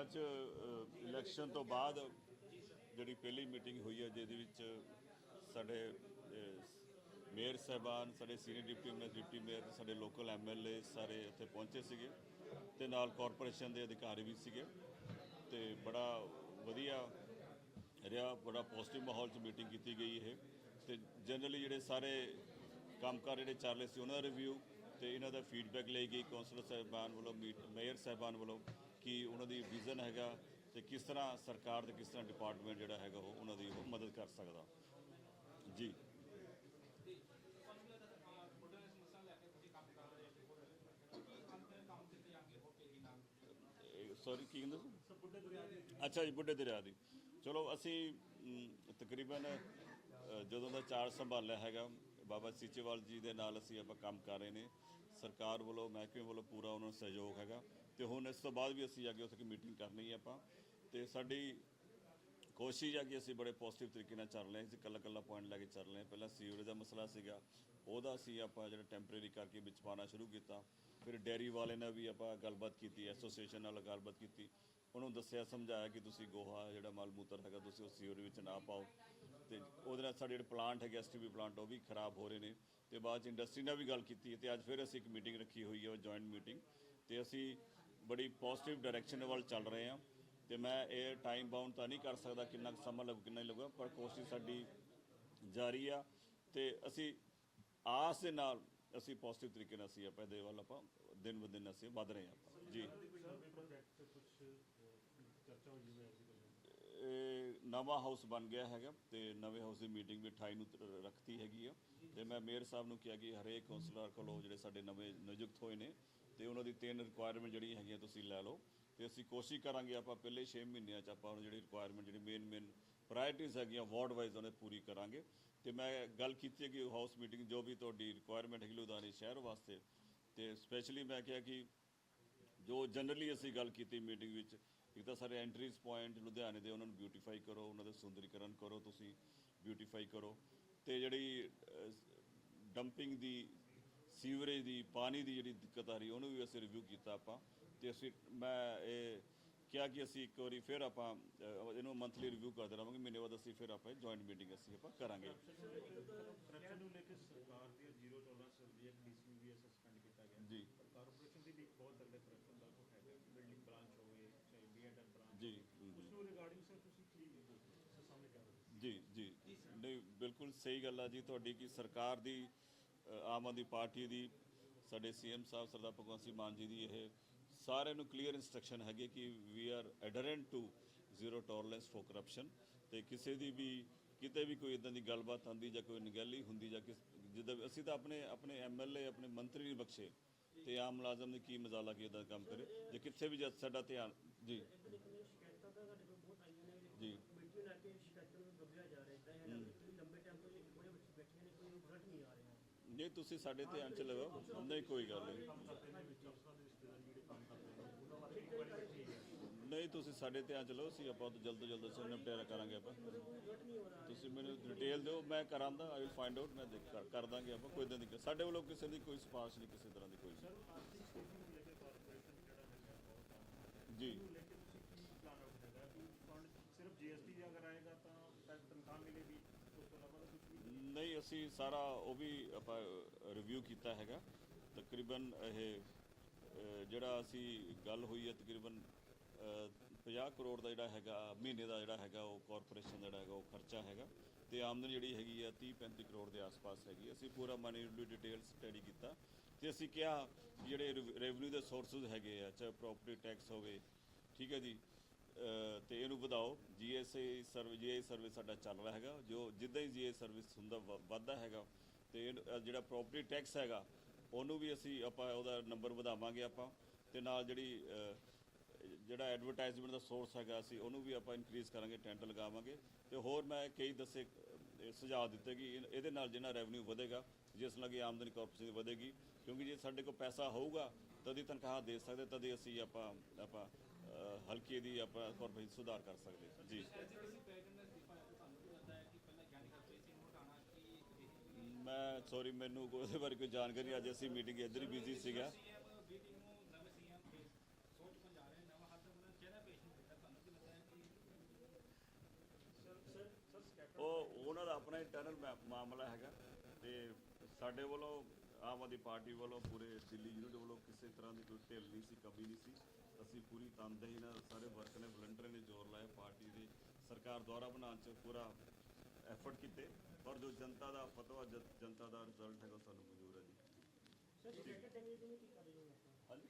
ਅੱਜ ਇਲੈਕਸ਼ਨ ਤੋਂ ਬਾਅਦ ਜਿਹੜੀ ਪਹਿਲੀ ਮੀਟਿੰਗ ਹੋਈ ਹੈ ਜਿਹਦੇ ਵਿੱਚ ਸਾਡੇ ਮੇਅਰ ਸਾਹਿਬਾਨ, ਸਾਡੇ senior deputy mayor deputy mayor ਸਾਡੇ ਲੋਕਲ ਐਮਐਲਏ ਸਾਰੇ ਉੱਥੇ ਪਹੁੰਚੇ ਸੀਗੇ ਤੇ ਨਾਲ ਕਾਰਪੋਰੇਸ਼ਨ ਦੇ ਅਧਿਕਾਰੀ ਵੀ ਸੀਗੇ ਤੇ ਬੜਾ ਵਧੀਆ ਰਿਹਾ, ਬੜਾ ਪੋਜ਼ਿਟਿਵ ਮਾਹੌਲ 'ਚ ਮੀਟਿੰਗ ਕੀਤੀ ਗਈ ਇਹ। ਤੇ ਜਨਰਲੀ ਜਿਹੜੇ ਸਾਰੇ ਕੰਮਕਾਰ ਜਿਹੜੇ ਚੱਲ ਰਹੇ ਸੀ, ਉਹਨਾਂ ਦਾ ਰਿਵਿਊ ਤੇ ਇਹਨਾਂ ਦਾ ਫੀਡਬੈਕ ਲਈ ਗਈ ਕੌਂਸਲਰ ਸਾਹਿਬਾਨ ਵੱਲੋਂ ਮੀਟ- ਮੇਅਰ ਸਾਹਿਬਾਨ ਵੱਲੋਂ। ਕਿ ਉਹਨਾਂ ਦੀ ਵਿਜ਼ਨ ਹੈਗਾ ਤੇ ਕਿਸ ਤਰ੍ਹਾਂ ਸਰਕਾਰ ਤੇ ਕਿਸ ਤਰ੍ਹਾਂ ਡਿਪਾਰਟਮੈਂਟ ਜਿਹੜਾ ਹੈਗਾ ਉਹ ਉਹਨਾਂ ਦੀ ਉਹ ਮਦਦ ਕਰ ਸਕਦਾ। ਜੀ। ਸੌਰੀ ਕੀ ਕਹਿੰਦੇ ਅੱਛਾ ਜੀ ਬੁੱਢੇ ਦਰਿਆ ਦੀ। ਚਲੋ ਅਸੀਂ ਤਕਰੀਬਨ ਜਦੋਂ ਦਾ ਚਾਰ ਸੰਭਾਲਿਆ ਹੈਗਾ ਬਾਬਾ ਸੀਚੇਵਾਲ ਜੀ ਦੇ ਨਾਲ ਅਸੀਂ ਆਪਾਂ ਕੰਮ ਕਰ ਰਹੇ ਨੇ। ਸਰਕਾਰ ਵੱਲੋਂ ਮਹਿਕਮੇ ਵੱਲੋਂ ਪੂਰਾ ਉਹਨਾਂ ਨੂੰ ਸਹਿਯੋਗ ਹੈਗਾ। ਤੇ ਹੁਣ ਇਸ ਤੋਂ ਬਾਅਦ ਵੀ ਅਸੀਂ ਜਾ ਕੇ ਉੱਥੇ ਮੀਟਿੰਗ ਕਰਨੀ ਹੈ ਆਪਾਂ। ਤੇ ਸਾਡੀ ਕੋਸ਼ਿਸ਼ ਆ ਕਿ ਅਸੀਂ ਬੜੇ ਪੋਜ਼ਿਟਿਵ ਤਰੀਕੇ ਨਾਲ ਚੱਲ ਰਹੇ ਹਾਂ, ਅਸੀਂ ਕੱਲਾ ਕੱਲਾ ਪੁਆਇੰਟ ਲੈ ਕੇ ਚੱਲ ਰਹੇ ਹਾਂ। ਪਹਿਲਾਂ ਸੀਵਰੇਜ ਦਾ ਮਸਲਾ ਸੀਗਾ, ਉਹਦਾ ਅਸੀਂ ਆਪਾਂ ਜਿਹੜਾ ਟੈਂਪਰੇਰੀ ਕਰਕੇ ਵਿੱਚ ਪਾਣਾ ਸ਼ੁਰੂ ਕੀਤਾ। ਫਿਰ ਡੈਰੀ ਵਾਲੇ ਨਾਲ ਵੀ ਆਪਾਂ ਗੱਲਬਾਤ ਕੀਤੀ ਐਸੋਸੀਏਸ਼ਨ ਨਾਲ ਗੱਲਬਾਤ ਕੀਤੀ। ਉਹਨੂੰ ਦੱਸਿਆ, ਸਮਝਾਇਆ ਕਿ ਤੁਸੀਂ ਗੋਹਾ ਜਿਹੜਾ ਮਲ ਮੂਤਰ ਹੈਗਾ, ਤੁਸੀਂ ਉਸ ਸੀਵਰੇਜ ਵਿੱਚ ਨਾ ਪਾਓ। ਤੇ ਉਹਦੇ ਨਾਲ ਸਾਡੇ ਜਿਹੜੇ ਪਲਾਂਟ ਹੈਗੇ ਐਸਟੀਬੀ ਪਲਾਂਟ ਉਹ ਵੀ ਖਰਾਬ ਹੋ ਰਹੇ ਨੇ। ਤੇ ਬਾਅਦ ਚ ਇੰਡਸਟਰੀ ਨਾਲ ਵੀ ਗੱਲ ਕੀਤੀ ਤੇ ਅੱਜ ਫਿਰ ਅਸੀਂ ਇੱਕ ਮੀਟਿੰਗ ਰੱਖੀ ਹੋਈ ਹੈ ਜੁਆਇੰਟ ਮੀਟਿੰਗ ਤੇ ਅਸੀਂ ਬੜੀ ਪੋਜ਼ਿਟਿਵ ਡਾਇਰੈਕਸ਼ਨ ਵੱਲ ਚੱਲ ਰਹੇ ਹਾਂ ਤੇ ਮੈਂ ਇਹ ਟਾਈਮ ਬਾਉਂਡ ਤਾਂ ਨਹੀਂ ਕਰ ਸਕਦਾ ਕਿੰਨਾ ਕੁ ਸਮਾਂ ਲੱਗੂ ਕਿੰਨਾ ਲੱਗੂਗਾ ਪਰ ਕੋਸ਼ਿਸ਼ ਸਾਡੀ ਜਾਰੀ ਆ ਤੇ ਅਸੀਂ ਆਸ ਦੇ ਨਾਲ ਅਸੀਂ ਪੋਜ਼ਿਟਿਵ ਤਰੀਕੇ ਨਾਲ ਅਸੀਂ ਆਪਾਂ ਇਹਦੇ ਵੱਲ ਆਪਾਂ ਦਿਨ ਬ ਦਿਨ ਅਸੀਂ ਵੱਧ ਰਹੇ ਹਾਂ ਆਪਾਂ। ਜੀ। ਨਵਾਂ ਹਾਊਸ ਬਣ ਗਿਆ ਹੈਗਾ ਤੇ ਨਵੇਂ ਹਾਊਸ ਦੀ ਮੀਟਿੰਗ ਵੀ 28 ਨੂੰ ਰੱਖਤੀ ਹੈਗੀ ਆ ਤੇ ਮੈਂ ਮੇਅਰ ਸਾਹਿਬ ਨੂੰ ਕਿਹਾ ਕਿ ਹਰੇਕ ਕੌਂਸਲਰ ਕੋਲੋਂ ਜਿਹੜੇ ਸਾਡੇ ਨਵੇਂ ਨਿਯੁਕਤ ਹੋਏ ਨੇ ਤੇ ਉਹਨਾਂ ਦੀ ਤਿੰਨ ਰਿਕੁਆਇਰਮੈਂਟ ਜਿਹੜੀਆਂ ਹੈਗੀਆਂ ਤੁਸੀਂ ਲੈ ਲਓ। ਤੇ ਅਸੀਂ ਕੋਸ਼ਿਸ਼ ਕਰਾਂਗੇ ਆਪਾਂ ਪਹਿਲੇ 6 ਮਹੀਨਿਆਂ ਚ ਆਪਾਂ ਉਹਨਾਂ ਜਿਹੜੀ ਰਿਕੁਆਇਰਮੈਂਟ ਜਿਹੜੀ ਮੇਨ ਮੇਨ ਪ੍ਰਾਇੋਰਟੀਜ਼ ਹੈਗੀਆਂ ਵਾਰਡ ਵਾਈਜ਼ ਉਹਨੇ ਪੂਰੀ ਕਰਾਂਗੇ। ਤੇ ਮੈਂ ਗੱਲ ਕੀਤੀ ਹੈ ਕਿ ਹਾਊਸ ਮੀਟਿੰਗ ਜੋ ਵੀ ਤੁਹਾਡੀ ਰਿਕੁਆਇਰਮੈਂਟ ਹੈਗੀ ਲੁਧਿਆਣੇ ਸ਼ਹਿਰ ਵਾਸਤੇ, ਤੇ ਸਪੈਸ਼ਲੀ ਮੈਂ ਕਿਹਾ ਕਿ ਜੋ ਜਨਰਲੀ ਅਸੀਂ ਗੱਲ ਕੀਤੀ ਮੀਟਿੰਗ ਵਿੱਚ, ਇੱਕ ਤਾਂ ਸਾਰੇ ਐਂਟਰੀਜ਼ ਪੁਆਇੰਟ ਲੁਧਿਆਣੇ ਦੇ ਉਹਨਾਂ ਨੂੰ ਬਿਊਟੀਫਾਈ ਕਰੋ, ਉਹਨਾਂ ਦਾ ਸੁੰਦਰੀਕਰਨ ਕਰੋ ਤੁਸੀਂ ਬਿਊਟੀਫਾਈ ਕਰੋ। ਤੇ ਜਿਹੜੀ ਡੰਪਿੰਗ ਦੀ ਸੀਵਰੇਜ ਦੀ ਪਾਣੀ ਦੀ ਜਿਹੜੀ ਦਿੱਕਤ ਆ ਰਹੀ ਉਹਨੂੰ ਵੀ ਅਸੀਂ ਰਿਵਿਊ ਕੀਤਾ ਆਪਾਂ। ਤੇ ਅਸੀਂ ਮੈਂ ਇਹ ਕਿਹਾ ਕਿ ਅਸੀਂ ਇੱਕ ਵਾਰੀ ਫਿਰ ਆਪਾਂ ਇਹਨੂੰ ਮੰਥਲੀ ਰਿਵਿਊ ਕਰਦੇ ਰਹਾਂਗੇ। ਮਹੀਨੇ ਬਾਅਦ ਅਸੀਂ ਫਿਰ ਆਪਾਂ ਜੁਆਇੰਟ ਮੀਟਿੰਗ ਅਸੀਂ ਆਪਾਂ ਕਰਾਂਗੇ। ਕਰਪਸ਼ਨ ਨੂੰ ਲੈ ਕੇ ਸਰਕਾਰ ਦੀ ਜ਼ੀਰੋ ਟੋਲਰੈਂਸ ਹੁੰਦੀ ਹੈ ਡੀਸੀ ਵੀ ਸਸਪੈਂਡ ਕੀਤਾ ਗਿਆ। ਜੀ। ਪਰ ਕਾਰਪੋਰੇਸ਼ਨ ਦੀ ਵੀ ਇੱਕ ਬਹੁਤ ਤਗੜੇ ਕਰਪਸ਼ਨ ਦਾ ਕੋ ਹੈਗਾ ਬਿਲਡਿੰਗ ਬ੍ਰਾਂਚ ਹੋਵੇ ਚਾਹੇ ਬੀਐਂਡ ਬ੍ਰਾਂਚ ਜੀ। ਹਮ। ਉਸ ਨੂੰ ਰਿਗਾਰਡਿੰਗ ਸਰ ਤੁਸੀਂ ਕੀ ਸਰ ਸਾਹਮਣੇ ਕਰ ਰਹੇ ਹੋ ਜੀ ਜੀ। ਨਹੀਂ ਬਿਲਕੁਲ ਸਹੀ ਗੱਲ ਆ ਜੀ ਤੁਹਾਡੀ ਕਿ ਸਰਕਾਰ ਦੀ ਆਮ ਆਦਮੀ ਪਾਰਟੀ ਦੀ ਸਾਡੇ ਸੀਐਮ ਸਾਹਿਬ ਸਰਦਾਰ ਭਗਵੰਤ ਸਿੰਘ ਮਾਨ ਜੀ ਦੀ ਇਹ ਸਾਰਿਆਂ ਨੂੰ ਕਲੀਅਰ ਇਨਸਟਰਕਸ਼ਨ ਹੈਗੇ ਕਿ we are adherent to zero tolerance for corruption ਤੇ ਕਿਸੇ ਦੀ ਵੀ ਕਿਤੇ ਵੀ ਕੋਈ ਇਦਾਂ ਦੀ ਗੱਲਬਾਤ ਆਉਂਦੀ ਜਾਂ ਕੋਈ ਨਿਗਹਿਲੀ ਹੁੰਦੀ ਜਾਂ ਕਿਸ ਜਿੱਦਾਂ ਅਸੀਂ ਤਾਂ ਆਪਣੇ ਆਪਣੇ ਐਮਐਲਏ ਆਪਣੇ ਮੰਤਰੀ ਨਹੀਂ ਬਖਸ਼ੇ ਤੇ ਆਮ ਮੁਲਾਜ਼ਮ ਨੇ ਕੀ ਮਜ਼ਾਲਾ ਕੀ ਇਦਾਂ ਕੰਮ ਕਰੇ ਜੇ ਕਿੱਥੇ ਵੀ ਜਦ ਸਾਡਾ ਧਿਆਨ ਜੀ। ਸ਼ਿਕਾਇਤਾਂ ਤਾਂ ਸਾਡੇ ਕੋਲ ਬਹੁਤ ਆਈਆਂ ਨੇ ਜੀ ਕਮੇਟੀ ਨਾਲ ਕੇ ਸ਼ਿਕਾਇਤਾਂ ਨੂੰ ਦਬਿਆ ਜਾ ਰਿਹਾ ਹੈ ਇਦਾਂ ਹੈ। ਕਿ ਲੰਬੇ ਟਾਈਮ ਤੋਂ ਜਿਹੜੇ ਬੱਚੇ ਬੈਠੇ ਨੇ ਕੋਈ ਰਿਜ਼ਲਟ ਨਹੀਂ ਆ ਰਿਹਾ। ਨਹੀਂ ਤੁਸੀਂ ਸਾਡੇ ਧਿਆਨ ਚ ਲਗਾਓ, ਨਹੀਂ, ਕੋਈ ਗੱਲ ਨਹੀਂ। ਨਹੀਂ, ਤੁਸੀਂ ਸਾਡੇ ਧਿਆਨ ਚ ਲਓ ਅਸੀਂ ਆਪਾਂ ਤੋਂ ਜਲਦ ਤੋਂ ਜਲਦ ਅਸੀਂ ਨਿਪਟਾਰਾ ਕਰਾਂਗੇ ਆਪਾਂ। ਤੁਸੀਂ ਮੈਨੂੰ ਡਿਟੇਲ ਦਿਓ, ਮੈਂ ਕਰਾਂਦਾ ਆਈ ਵਿਲ ਫਾਈਂਡ ਆਊਟ ਮੈਂ ਦੇਖ ਕਰ- ਦਾਂਗੇ ਆਪਾਂ, ਕੋਈ ਇਦਾਂ ਦੀ ਸਾਡੇ ਵੱਲੋਂ ਕਿਸੇ ਦੀ ਕੋਈ ਸਿਫਾਰਿਸ਼ ਨਹੀਂ, ਕਿਸੇ ਤਰ੍ਹਾਂ ਦੀ ਕੋਈ ਜੀ ਆਰਥਿਕ ਸਥਿਤੀ ਨੂੰ ਲੈ ਕੇ ਕਾਰਪੋਰੇਸ਼ਨ ਜਿਹੜਾ ਹੈਗਾ ਬਹੁਤ ਆਮ ਹੈ ਜੀ ਨੂੰ ਲੈ ਕੇ ਤੁਸੀਂ ਕੀ ਪਲਾਨ ਆਊਟ ਹੈਗਾ ਕਿ ਫੰਡ ਸਿਰਫ ਜੀਐਸਟੀ ਅਗਰ ਆਏਗਾ ਤਾਂ ਤਨ- ਤਨਖਾਹ ਮਿਲੇਗੀ ਉਸ ਤੋਂ ਇਲਾਵਾ ਤਾਂ ਕੁਝ ਵੀ ਨਹੀਂ ਅਸੀਂ ਸਾਰਾ ਉਹ ਵੀ ਆਪਾਂ ਰਿਵਿਊ ਕੀਤਾ ਹੈਗਾ। ਤਕਰੀਬਨ ਇਹ ਜਿਹੜਾ ਅਸੀਂ ਗੱਲ ਹੋਈ ਹੈ ਤਕਰੀਬਨ ਅ, 50 ਕਰੋੜ ਦਾ ਜਿਹੜਾ ਹੈਗਾ ਮਹੀਨੇ ਦਾ ਜਿਹੜਾ ਹੈਗਾ ਉਹ ਕਾਰਪੋਰੇਸ਼ਨ ਦਾ ਜਿਹੜਾ ਹੈਗਾ ਉਹ ਖਰਚਾ ਹੈਗਾ। ਤੇ ਆਮਦਨ ਜਿਹੜੀ ਹੈਗੀ ਆ 30 35 ਕਰੋੜ ਦੇ ਆਸ-ਪਾਸ ਹੈਗੀ ਅਸੀਂ ਪੂਰਾ ਮਨੀ ਡਿਟੇਲ ਸਟੱਡੀ ਕੀਤਾ। ਤੇ ਅਸੀਂ ਕਿਹਾ ਕਿ ਜਿਹੜੇ ਰੈਵਨਿਊ ਦੇ ਸੋਰਸਸ ਹੈਗੇ ਆ ਚਾਹੇ ਪ੍ਰਾਪਰਟੀ ਟੈਕਸ ਹੋਵੇ ਠੀਕ ਹੈ ਜੀ। ਤੇ ਇਹਨੂੰ ਵਧਾਓ। ਜੀਐਸਏ ਸਰਵਿਸ ਜੀਆਈ ਸਰਵਿਸ ਸਾਡਾ ਚੱਲ ਰਿਹਾ ਹੈਗਾ। ਜੋ ਜਿੱਦਾਂ ਹੀ ਜੀਆਈ ਸਰਵਿਸ ਹੁੰਦਾ, ਵ- ਵੱਧਦਾ ਹੈਗਾ, ਤੇ ਇਹਨੂੰ- ਜਿਹੜਾ ਪ੍ਰਾਪਰਟੀ ਟੈਕਸ ਹੈਗਾ, ਉਹਨੂੰ ਵੀ ਅਸੀਂ ਆਪਾਂ ਉਹਦਾ ਨੰਬਰ ਵਧਾਵਾਂਗੇ ਆਪਾਂ। ਤੇ ਨਾਲ ਜਿਹੜੀ ਜਿਹੜਾ ਐਡਵਰਟਾਈਜ਼ਮੈਂਟ ਦਾ ਸੋਰਸ ਹੈਗਾ, ਅਸੀਂ ਉਹਨੂੰ ਵੀ ਆਪਾਂ ਇਨਕਰੀਜ਼ ਕਰਾਂਗੇ ਟੈਂਟ ਲਗਾਵਾਂਗੇ। ਤੇ ਹੋਰ ਮੈਂ ਕਈ ਦੱਸੇ ਸੁਝਾਅ ਦਿੱਤੇ ਕਿ ਇਹਦੇ ਨਾਲ ਜਿਹਨਾਂ ਰੈਵਨਿਊ ਵਧੇਗਾ, ਜਿਸ ਨਾਲ ਕਿ ਆਮਦਨੀ ਕਾਰਪੋਰੇਸ਼ਨ ਵਧੇਗੀ। ਕਿਉਂਕਿ ਜੇ ਸਾਡੇ ਕੋਲ ਪੈਸਾ ਹੋਊਗਾ, ਤਦ ਹੀ ਤਨਖਾਹ ਦੇ ਸਕਦੇ, ਤਦ ਹੀ ਅਸੀਂ ਆਪਾਂ ਆਪਾਂ ਹਲਕੇ ਦੀ ਆਪਾਂ ਤੌਰ ਤੇ ਸੁਧਾਰ ਕਰ ਸਕਦੇ ਜੀ। ਮੈਂ ਸੌਰੀ ਮੈਨੂੰ ਕੋਈ ਉਹਦੇ ਕੋਈ ਜਾਣਕਾਰੀ ਅੱਜ ਅਸੀਂ ਮੀਟਿੰਗ ਇੱਧਰ ਹੀ ਬਿਜ਼ੀ ਸੀਗਾ। ਉਹ ਉਹਨਾਂ ਦਾ ਆਪਣਾ ਇੰਟਰਨਲ ਮਾਮਲਾ ਹੈਗਾ ਤੇ ਸਾਡੇ ਵੱਲੋਂ ਆਮ ਆਦਮੀ ਪਾਰਟੀ ਵੱਲੋਂ ਪੂਰੇ ਦਿੱਲੀ ਯੂਨਿਟ ਵੱਲੋਂ ਕਿਸੇ ਤਰ੍ਹਾਂ ਦੀ ਕੋਈ ਢਿੱਲ ਨਹੀਂ ਸੀ, ਕਮੀ ਨਹੀਂ ਸੀ। ਅਸੀਂ ਪੂਰੀ ਤਨਦੇਹੀ ਨਾਲ ਸਾਰੇ ਵਰਕ ਨੇ ਵਲੰਟਰ ਨੇ ਜ਼ੋਰ ਲਾਇਆ ਪਾਰਟੀ ਦੇ ਸਰਕਾਰ ਦੁਆਰਾ ਬਣਾਉਣ 'ਚ ਪੂਰਾ ਐਫਰਟ ਕੀਤੇ। ਪਰ ਜੋ ਜਨਤਾ ਦਾ ਫਤਵਾ ਜਨਤਾ ਦਾ ਰਿਜ਼ਲਟ ਹੈਗਾ ਸਾਨੂੰ ਮਨਜ਼ੂਰ ਹੈ ਜੀ। ਸਰ ਸਟੇਟਡ ਡੈਮੇਜ ਨੂੰ ਕੀ ਕਰ ਰਹੇ ਹੋ? ਹਾਂਜੀ।